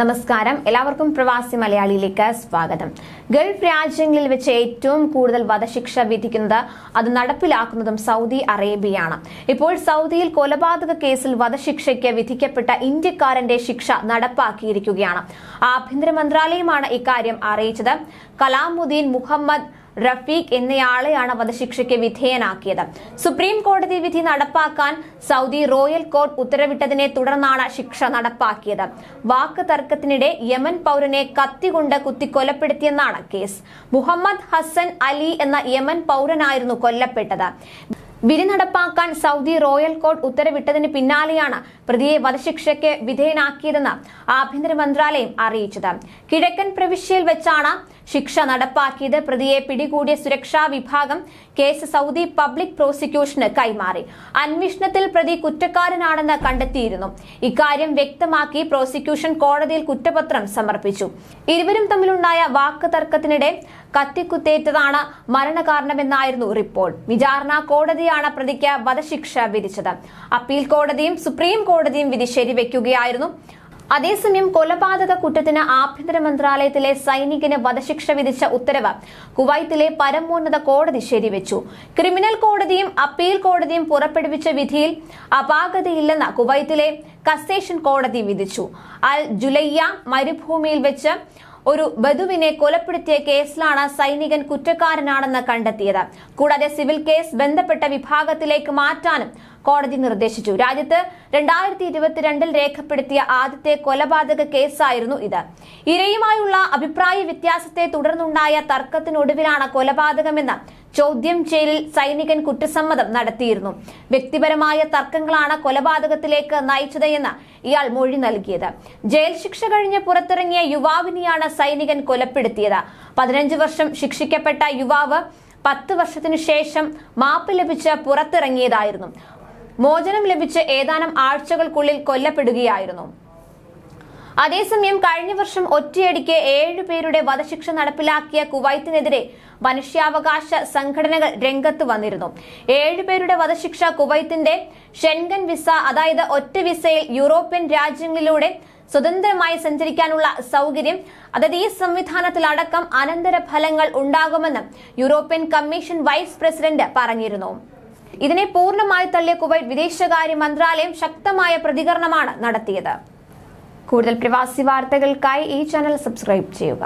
നമസ്കാരം. എല്ലാവർക്കും പ്രവാസി മലയാളിയിലേക്ക് സ്വാഗതം. ഗൾഫ് രാജ്യങ്ങളിൽ വെച്ച് ഏറ്റവും കൂടുതൽ വധശിക്ഷ വിധിക്കുന്നത് അത് നടപ്പിലാക്കുന്നതും സൗദി അറേബ്യയാണ്. ഇപ്പോൾ സൗദിയിൽ കൊലപാതക കേസിൽ വധശിക്ഷയ്ക്ക് വിധിക്കപ്പെട്ട ഇന്ത്യക്കാരന്റെ ശിക്ഷ നടപ്പാക്കിയിരിക്കുകയാണ്. ആഭ്യന്തര മന്ത്രാലയമാണ് ഇക്കാര്യം അറിയിച്ചത്. കലാമുദ്ദീൻ മുഹമ്മദ് റഫീഖ് എന്നയാളെയാണ് വധശിക്ഷയ്ക്ക് വിധേയനാക്കിയത്. സുപ്രീം കോടതി വിധി നടപ്പാക്കാൻ സൗദി റോയൽ കോർട്ട് ഉത്തരവിട്ടതിനെ തുടർന്നാണ് ശിക്ഷ നടപ്പാക്കിയത്. വാക്ക് തർക്കത്തിനിടെ യമൻ പൗരനെ കത്തികൊണ്ട് കുത്തി കൊലപ്പെടുത്തിയെന്നാണ് കേസ്. മുഹമ്മദ് ഹസൻ അലി എന്ന യമൻ പൗരനായിരുന്നു കൊല്ലപ്പെട്ടത്. വിധി നടപ്പാക്കാൻ സൗദി റോയൽ കോർട്ട് ഉത്തരവിട്ടതിന് പിന്നാലെയാണ് പ്രതിയെ വധശിക്ഷയ്ക്ക് വിധേയനാക്കിയതെന്ന് ആഭ്യന്തര മന്ത്രാലയം അറിയിച്ചത്. കിഴക്കൻ പ്രവിശ്യയിൽ വെച്ചാണ് ശിക്ഷ നടപ്പാക്കിയത്. പ്രതിയെ പിടികൂടിയ സുരക്ഷാ വിഭാഗം കേസ് സൗദി പബ്ലിക് പ്രോസിക്യൂഷന് കൈമാറി. അന്വേഷണത്തിൽ പ്രതി കുറ്റക്കാരനാണെന്ന് കണ്ടെത്തിയിരുന്നു. ഇക്കാര്യം വ്യക്തമാക്കി പ്രോസിക്യൂഷൻ കോടതിയിൽ കുറ്റപത്രം സമർപ്പിച്ചു. ഇരുവരും തമ്മിലുണ്ടായ വാക്ക് തർക്കത്തിനിടെ കത്തിക്കുത്തേറ്റതാണ് മരണകാരണമെന്നായിരുന്നു റിപ്പോർട്ട്. വിചാരണ കോടതിയാണ് പ്രതിക്ക് വധശിക്ഷ വിധിച്ചത്. അപ്പീൽ കോടതിയും സുപ്രീം കോടതിയും വിധി ശരിവെക്കുകയായിരുന്നു. അതേസമയം കൊലപാതക കുറ്റത്തിന് ആഭ്യന്തര മന്ത്രാലയത്തിലെ സൈനികന് വധശിക്ഷ വിധിച്ച ഉത്തരവ് കുവൈത്തിലെ പരമോന്നത കോടതി ശരിവെച്ചു. ക്രിമിനൽ കോടതിയും അപ്പീൽ കോടതിയും പുറപ്പെടുവിച്ച വിധിയിൽ അപാകതയില്ലെന്ന് കുവൈത്തിലെ കസേഷൻ കോടതി വിധിച്ചു. അൽ ജുലയ്യ മരുഭൂമിയിൽ വെച്ച് ഒരു ബധുവിനെ കൊലപ്പെടുത്തിയ കേസിലാണ് സൈനികൻ കുറ്റക്കാരനാണെന്ന് കണ്ടെത്തിയത്. കൂടാതെ സിവിൽ കേസ് ബന്ധപ്പെട്ട വിഭാഗത്തിലേക്ക് മാറ്റാനും കോടതി നിർദ്ദേശിച്ചു. രാജ്യത്ത് രണ്ടായിരത്തി ഇരുപത്തിരണ്ടിൽ രേഖപ്പെടുത്തിയ ആദ്യത്തെ കൊലപാതക കേസായിരുന്നു ഇത്. ഇരയുമായുള്ള അഭിപ്രായ വ്യത്യാസത്തെ തുടർന്നുണ്ടായ തർക്കത്തിനൊടുവിലാണ് കൊലപാതകമെന്ന് ചോദ്യം ചെയ്യലിൽ സൈനികൻ കുറ്റസമ്മതം നടത്തിയിരുന്നു. വ്യക്തിപരമായ തർക്കങ്ങളാണ് കൊലപാതകത്തിലേക്ക് നയിച്ചതെന്ന് ഇയാൾ മൊഴി നൽകിയത്. ജയിൽ ശിക്ഷ കഴിഞ്ഞ് പുറത്തിറങ്ങിയ യുവാവിനെയാണ് സൈനികൻ കൊലപ്പെടുത്തിയത്. പതിനഞ്ച് വർഷം ശിക്ഷിക്കപ്പെട്ട യുവാവ് പത്ത് വർഷത്തിനു ശേഷം മാപ്പ് ലഭിച്ച് പുറത്തിറങ്ങിയതായിരുന്നു. മോചനം ലഭിച്ച് ഏതാനും ആഴ്ചകൾക്കുള്ളിൽ കൊല്ലപ്പെടുകയായിരുന്നു. അതേസമയം കഴിഞ്ഞ വർഷം ഒറ്റയടിക്ക് ഏഴു പേരുടെ വധശിക്ഷ നടപ്പിലാക്കിയ കുവൈത്തിനെതിരെ മനുഷ്യാവകാശ സംഘടനകൾ രംഗത്ത് വന്നിരുന്നു. ഏഴുപേരുടെ വധശിക്ഷ കുവൈത്തിന്റെ ഷെൻഗൻ വിസ അതായത് ഒറ്റ വിസയിൽ യൂറോപ്യൻ രാജ്യങ്ങളിലൂടെ സ്വതന്ത്രമായി സഞ്ചരിക്കാനുള്ള സൗകര്യം അതായത് ഈ സംവിധാനത്തിലടക്കം അനന്തര ഫലങ്ങൾ ഉണ്ടാകുമെന്ന് യൂറോപ്യൻ കമ്മീഷൻ വൈസ് പ്രസിഡന്റ് പറഞ്ഞിരുന്നു. ഇതിനെ പൂർണമായി തള്ളിയ കുവൈറ്റ് വിദേശകാര്യ മന്ത്രാലയം ശക്തമായ പ്രതികരണമാണ് നടത്തിയത്. കൂടുതൽ പ്രവാസി വാർത്തകൾക്കായി ഈ ചാനൽ സബ്സ്ക്രൈബ് ചെയ്യുക.